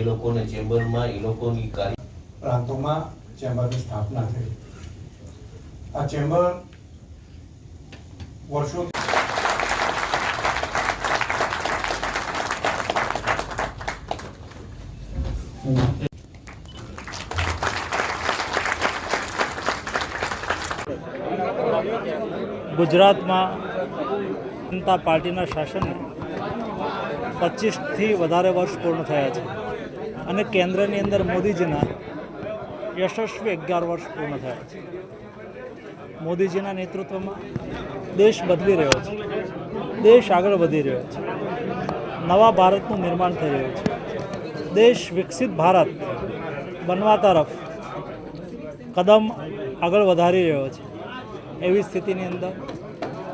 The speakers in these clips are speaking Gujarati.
એ લોકોને ચેમ્બરમાં એ લોકોની કાર્ય પ્રાંતોમાં ચેમ્બરની સ્થાપના થઈ. આ ચેમ્બર વર્ષો ગુજરાતમાં જનતા પાર્ટીના શાસન પચીસથી વધારે વર્ષ પૂર્ણ થયા છે. અને કેન્દ્રની અંદર મોદીજીના યશસ્વી અગિયાર વર્ષ પૂર્ણ થયા છે. મોદીજીના નેતૃત્વમાં દેશ બદલી રહ્યો છે. દેશ આગળ વધી રહ્યો છે. નવા ભારતનું નિર્માણ થઈ રહ્યું છે. દેશ વિકસિત ભારત બનવા તરફ કદમ આગળ વધારી રહ્યો છે. એવી સ્થિતિની અંદર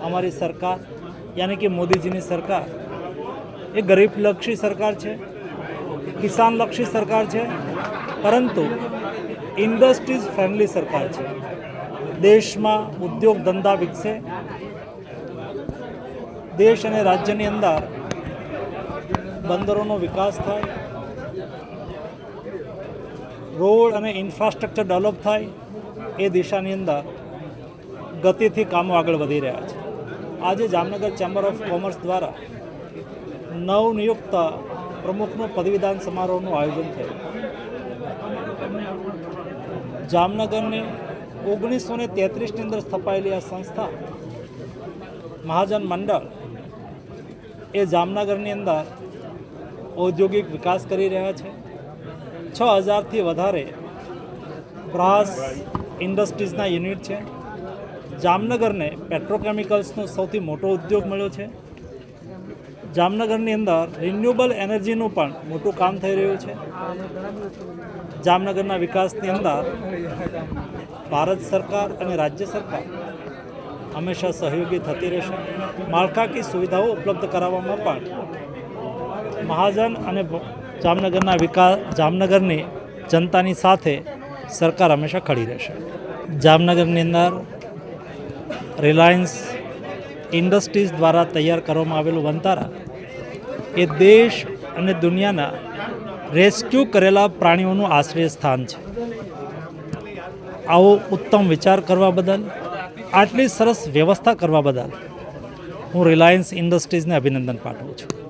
અમારી સરકાર, યાની કે મોદીજીની સરકાર, એ ગરીબલક્ષી સરકાર છે. કિસાનલક્ષી સરકાર છે, પરંતુ ઇન્ડસ્ટ્રીઝ ફ્રેન્ડલી સરકાર છે. દેશમાં ઉદ્યોગ ધંધા વિકસે. દેશ અને રાજ્યની અંદર બંદરોનો વિકાસ થાય. રોડ અને ઇન્ફ્રાસ્ટ્રક્ચર ડેવલપ થાય. એ દિશાની અંદર ગતિથી કામો આગળ વધી રહ્યા છે. આજે જામનગર ચેમ્બર ઓફ કોમર્સ દ્વારા નવનિયુક્ત પ્રમુખનું પદવીદાન સમારોહનું આયોજન થયું. જામનગરની ઓગણીસો ને તેત્રીસની અંદર સ્થપાયેલી આ સંસ્થા, મહાજન મંડળ, એ જામનગરની અંદર ઔદ્યોગિક વિકાસ કરી રહ્યા છે. છ હજારથી વધારે બ્રાસ ઇન્ડસ્ટ્રીઝના યુનિટ છે. જામનગરને પેટ્રોકેમિકલ્સનો સૌથી મોટો ઉદ્યોગ મળ્યો છે. જામનગરની અંદર રિન્યુએબલ એનર્જીનું પણ મોટું કામ થઈ રહ્યું છે. જામનગરના વિકાસની અંદર ભારત સરકાર અને રાજ્ય સરકાર હંમેશા સહયોગી થતી રહેશે. માળખાકીય સુવિધાઓ ઉપલબ્ધ કરાવવામાં પણ મહાજન અને જામનગરના વિકાસ જામનગરની જનતાની સાથે સરકાર હંમેશા ખડી રહેશે. જામનગરની અંદર રિલાયન્સ ઇન્ડસ્ટ્રીઝ દ્વારા તૈયાર કરવામાં આવેલું વંતારા એ દેશ અને દુનિયાના રેસ્ક્યુ કરેલા પ્રાણીઓનું આશ્રય સ્થાન છે. આવો ઉત્તમ વિચાર કરવા બદલ, આટલી સરસ વ્યવસ્થા કરવા બદલ હું રિલાયન્સ ઇન્ડસ્ટ્રીઝને અભિનંદન પાઠવું છું.